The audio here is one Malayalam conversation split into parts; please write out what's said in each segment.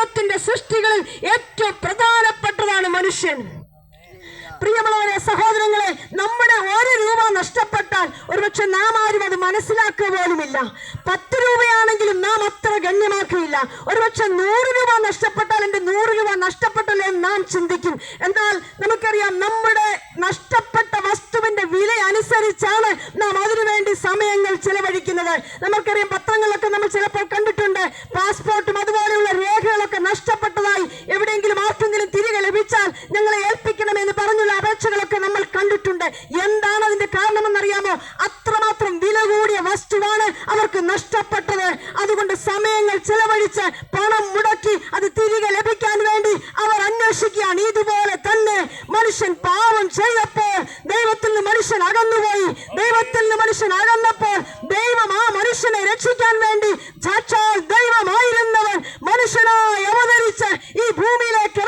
ദൈവത്തിന്റെ സൃഷ്ടികളിൽ ഏറ്റവും പ്രധാനപ്പെട്ടതാണ് മനുഷ്യൻ. പ്രിയമുള്ളവരെ സഹോദരങ്ങളെ നമ്മുടെ ഒരു രൂപ നഷ്ടപ്പെട്ടാൽ ഒരുപക്ഷെ നാം ആരും അത് മനസ്സിലാക്കുക പോലുമില്ല. പത്ത് രൂപയാണെങ്കിലും നാം അത്ര ഗണ്യമാക്കുകയില്ല. ഒരുപക്ഷെ നൂറ് രൂപ നഷ്ടപ്പെട്ടാൽ എന്റെ നൂറ് രൂപ നഷ്ടപ്പെട്ടല്ലോ എന്ന് നാം ചിന്തിക്കും. എന്നാൽ നമുക്കറിയാം നമ്മുടെ നഷ്ടപ്പെട്ട വസ്തുവിന്റെ വില അനുസരിച്ചാണ് നാം അതിനുവേണ്ടി സമയങ്ങൾ ചെലവഴിക്കുന്നത്. നമുക്കറിയാം അത്രമാത്രം വില കൂടിയ വസ്തുവാണ് അവർക്ക് നഷ്ടപ്പെട്ടത്. അതുകൊണ്ട് സമയങ്ങൾ ചെലവഴിച്ച് പണം മുടക്കി അത് തിരികെ ലഭിക്കാൻ വേണ്ടി അവർ അന്വേഷിക്കുകയാണ്. ഇതുപോലെ തന്നെ മനുഷ്യൻ പാവം ചെയ്തപ്പോൾ ദൈവത്തിൽ നിന്ന് മനുഷ്യൻ അകന്നുപോയി. ദൈവത്തിൽ നിന്ന് മനുഷ്യൻ അകന്നപ്പോൾ ദൈവം ആ മനുഷ്യനെ രക്ഷിക്കാൻ വേണ്ടി ദൈവമായിരുന്നവൻ മനുഷ്യനായി അവതരിച്ച് ഈ ഭൂമിയിലേക്ക്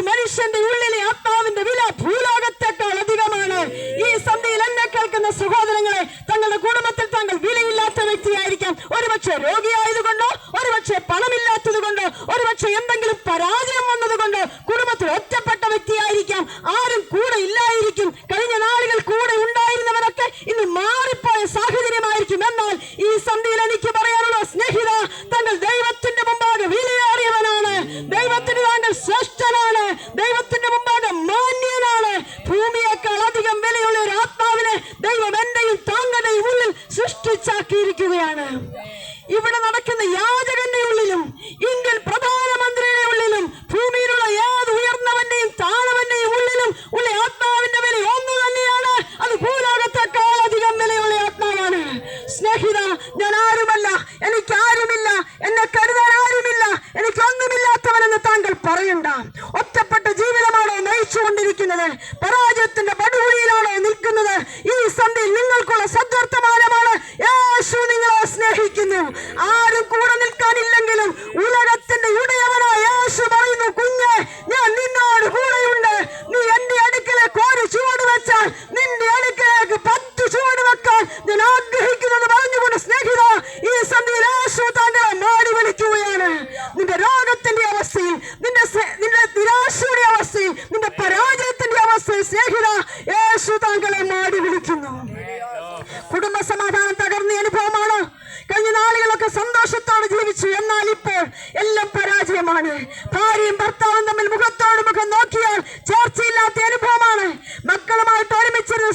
ഒരു മനുഷ്യന്റെ ഉള്ളിലെ ആത്മാവിന്റെ വില ഭൂലോകത്തെക്കാൾ അധികമാണ്. ഈ സന്ധിയിൽ എന്നെ കേൾക്കുന്ന സഹോദരങ്ങളെ തങ്ങളുടെ കുടുംബത്തിൽ താങ്കൾ വിലയില്ലാത്ത വ്യക്തിയായിരിക്കാം. ഒരുപക്ഷെ രോഗിയായതുകൊണ്ടോ ഒരുപക്ഷെ പണമില്ലാത്തത് കൊണ്ടോ ഒരുപക്ഷെ എന്തെങ്കിലും പരാജയം വന്നതുകൊണ്ടോ കുടുംബത്തിൽ ഒറ്റപ്പെട്ട വ്യക്തിയായിരിക്കാം ആരും കൂടെ ഇല്ലായിരിക്കും കഴിഞ്ഞ നാളുകൾ കൂടെ ഉണ്ടായിരുന്നവരൊക്കെ ഇന്ന് മാറിപ്പോയ സാഹചര്യമായിരിക്കും എന്നാൽ ഈ സന്ധിയിൽ എനിക്ക് പറയാനുള്ള സ്നേഹിത താങ്കൾ ദൈവത്തിന്റെ മുമ്പാകെ വിലയേറിയവനാണ് ദൈവത്തിന് താങ്കൾ ശ്രേഷ്ഠനാണ് ദൈവത്തിന്റെ മുമ്പാകെ മാന്യനാണ് ഭൂമിയേക്കാൾ അധികം വിലയുള്ള ഒരു ആത്മാവിനെ ദൈവം എന്റെയും താങ്കളുടെയും ഉള്ളിൽ സൃഷ്ടിച്ചാക്കിയിരിക്കുകയാണ് ഇവിടെ നടക്കുന്ന യാചകന്റെ ഉള്ളിലും ഇന്ത്യൻ പ്രധാനമന്ത്രിയുടെ ഉള്ളിലും ഭൂമിയിലുള്ള ഏത് ഉയർന്നവന്റെയും താണവന്റെയും ഉള്ളിലും ഉള്ള ആത്മാവിന്റെ വില ഒന്ന് തന്നെയാണ്. അത് ഭൂലോകത്തെക്കാൾ അധികം വിലയുള്ള ആത്മാവാണ്. സ്നേഹിത ഞാൻ ആരുമല്ല. എനിക്ക് ആരുമില്ല. എന്നെ കരുതാൻ ആരുമില്ല. എനിക്ക് ഒന്നുമില്ലാത്തവനെന്ന് താങ്കൾ പറയണ്ട. ഒറ്റപ്പെട്ട ജീവിതമാണോ നയിച്ചുകൊണ്ടിരിക്കുന്നത്? പരാജയത്തിന്റെ പടുകുഴിയിലാണോ നിൽക്കുന്നത്? ഈ സന്ധിയിൽ നിങ്ങൾക്കുള്ള സദ്വർത്തമാനമാണ് സ്നേഹിത യേശു താങ്കളെ മാടി വിളിക്കുന്നു. കുടുംബ സമാധാനം തകർന്ന അനുഭവമാണ്. കഴിഞ്ഞ നാളുകളൊക്കെ സന്തോഷത്തോടെ ജീവിച്ചു. എന്നാൽ ഇപ്പോൾ എല്ലാം പരാജയമാണ്. ഭാര്യയും ഭർത്താവും തമ്മിൽ മുഖത്തോട് മുഖം നോക്കിയാൽ ചേർച്ചയില്ലാത്ത അനുഭവമാണ്. മക്കളുമായിട്ട് ഒരുമിച്ചിരുന്ന്